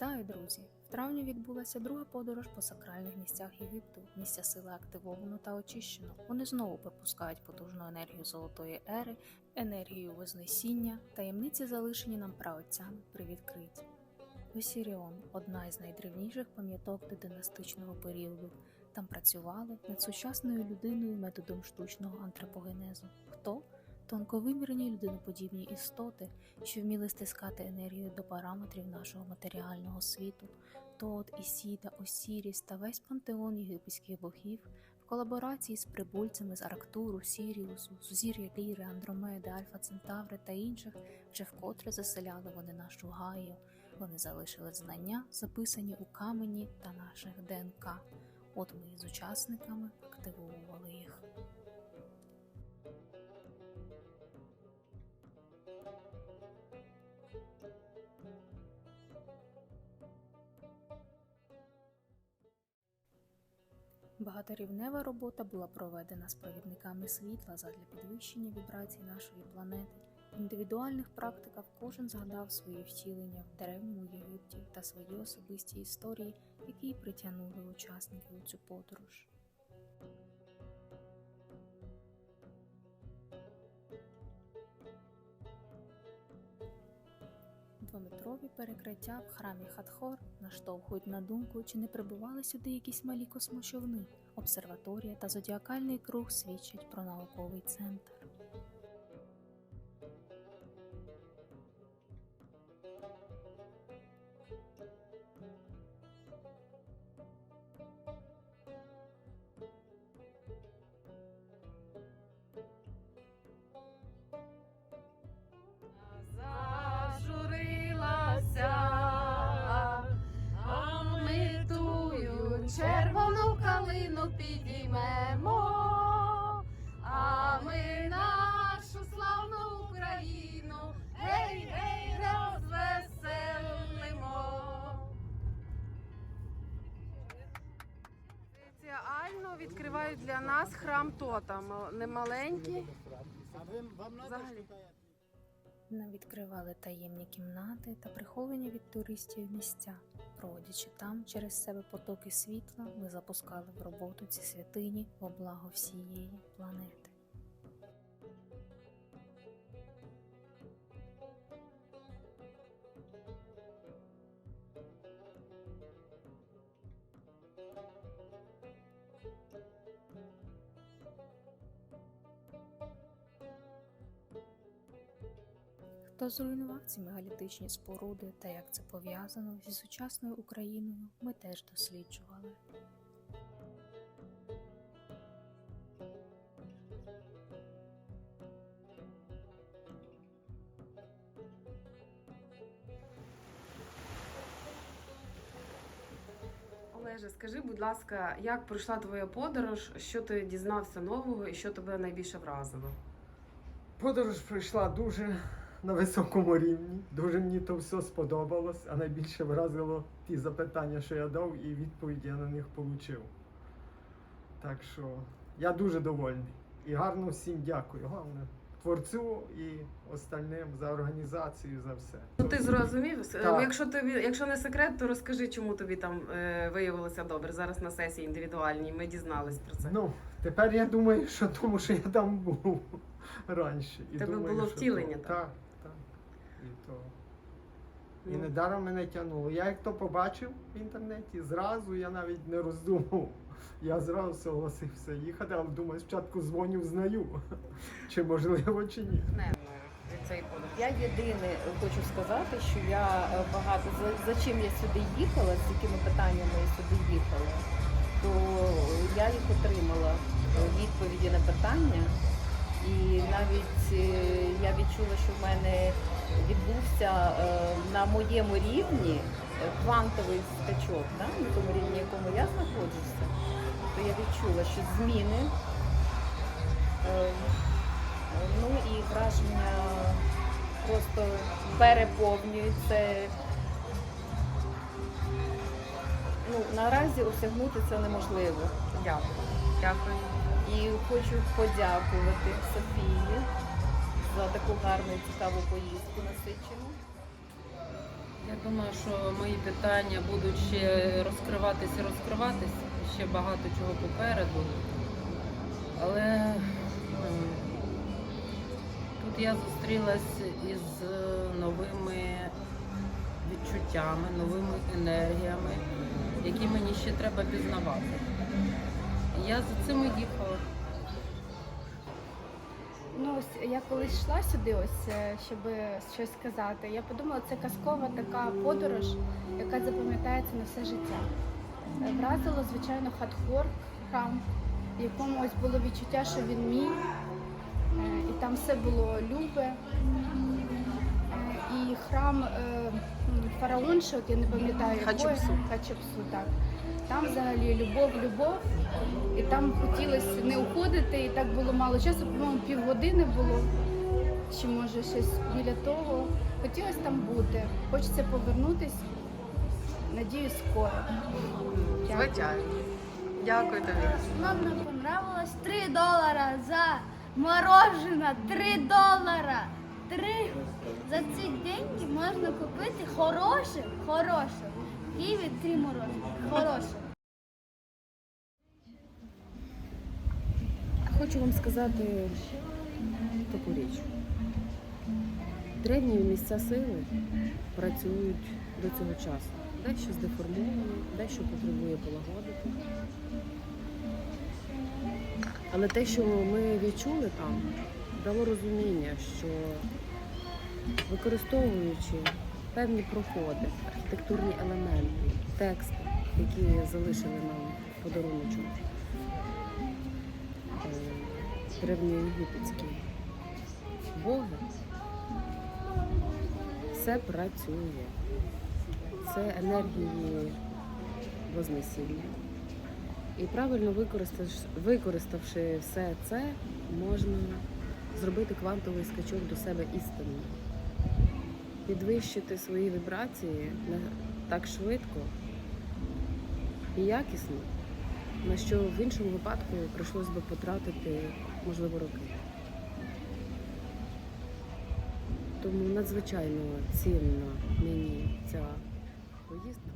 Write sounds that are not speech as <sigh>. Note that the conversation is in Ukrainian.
Вітаю, друзі! В травні відбулася друга подорож по сакральних місцях Єгипту. Місця сили активовано та очищено. Вони знову пропускають потужну енергію золотої ери, енергію Вознесіння, таємниці, залишені нам праотцями привідкриті. Осіріон одна із найдревніших пам'яток до династичного періоду. Там працювали над сучасною людиною методом штучного антропогенезу. Хто? Тонковимірні людиноподібні істоти, що вміли стискати енергію до параметрів нашого матеріального світу, Тот, Ісіда, Осіріс та весь пантеон єгипетських богів в колаборації з прибульцями з Арктуру, Сіріусу, Сузір'я Ліри, Андромеди, Альфа Центаври та інших вже вкотре заселяли вони нашу гаю. Вони залишили знання, записані у камені та наших ДНК. От ми з учасниками активовували їх. Багаторівнева робота була проведена з провідниками світла задля підвищення вібрацій нашої планети. В індивідуальних практиках кожен згадав свої втілення в древньому Єгипті та свої особисті історії, які притягнули учасників у цю подорож. Двометрові перекриття в храмі Хатхор наштовхують на думку, чи не прибували сюди якісь малі космочовни. Обсерваторія та зодіакальний круг свідчать про науковий центр. Калину підіймемо, а ми нашу славну Україну, гей, гей, розвеселимо. Спеціально відкривають для нас храм Тота, мал- не маленький. Взагалі. Нам відкривали таємні кімнати та приховані від туристів місця. Проводячи там через себе потоки світла, ми запускали в роботу ці святині во благо всієї планети. Хто зруйнував ці мегалітичні споруди та як це пов'язано зі сучасною Україною, ми теж досліджували. Олеже, скажи, будь ласка, як пройшла твоя подорож, що ти дізнався нового і що тебе найбільше вразило? Подорож пройшла дуже на високому рівні. Дуже мені то все сподобалось, а найбільше вразило ті запитання, що я дав, і відповіді я на них отримав. Так що я дуже довольний. І гарно всім дякую. Головне, творцю і остальним за організацію, за все. Ну ти зрозумів? Так. Якщо тобі, якщо не секрет, то розкажи, чому тобі там е, виявилося добре. Зараз на сесії індивідуальній. Ми дізнались про це. Ну, тепер я думаю, що тому, що я там був <laughs> раніше. І Тебе думаю, було втілення. Так, так. І то. І Ну. недаром мене тягнуло. Я як то побачив в інтернеті, зразу я навіть не роздумав. Я зразу согласився їхати, але думаю, спочатку дзвоню, знаю, <laughs> чи можливо, чи ні. Не, подорожі. Я єдине хочу сказати, що я е, багато за, за чим я сюди їхала, з якими питаннями я сюди їхала, то я їх отримала е, відповіді на питання. І навіть е, я відчула, що в мене відбувся е, на моєму рівні е, квантовий скачок, да? на тому рівні, якому я знаходжуся, то я відчула, що зміни. Ну і враження просто переповнюють це. Ну, наразі осягнути це неможливо. Дякую. Дякую. І хочу подякувати Софії за таку гарну і цікаву поїздку насичену. Я думаю, що мої питання будуть ще розкриватися розкриватися. Ще багато чого попереду. Але ем, тут я зустрілась із е, новими відчуттями, новими енергіями, які мені ще треба пізнавати. Я за цим і їхала. Ну, ось я колись йшла сюди, ось е, щоб щось сказати. Я подумала, це казкова така подорож, яка запам'ятається на все життя. Е, Вразило, звичайно, хатхор, храм, в якому ось було відчуття, що він мій, Е, і там все було любе. І храм м, от я не пам'ятаю. Хатшепсут. Хатшепсут, так. Там взагалі любов, любов. І там хотілося не уходити, і так було мало часу, по-моєму, півгодини було, чи може щось біля того. Хотілося там бути. Хочеться повернутись. Надіюсь, скоро. Дякую. Звичайно. Дякую тобі. Нам не понравилось 3 долара за мороженое. 3 долара. 3. За ці деньги можна купити хороше, хороше. Києві 3 мороженое. Хороше. Хочу вам сказати таку річ. Древні місця сили працюють до цього часу. Дещо здеформовані, дещо потребує полагодити. Але те, що ми відчули там, дало розуміння, що використовуючи певні проходи, архітектурні елементи, тексти, які залишили нам подаруночок, е, древньоєгипетські боги, все працює. Це енергії Вознесіння. І правильно використавши, все це, можна зробити квантовий скачок до себе істинно, підвищити свої вібрації на- так швидко і якісно, на що в іншому випадку прийшлось би потратити, можливо, роки. Тому надзвичайно цінна мені ця поїздка.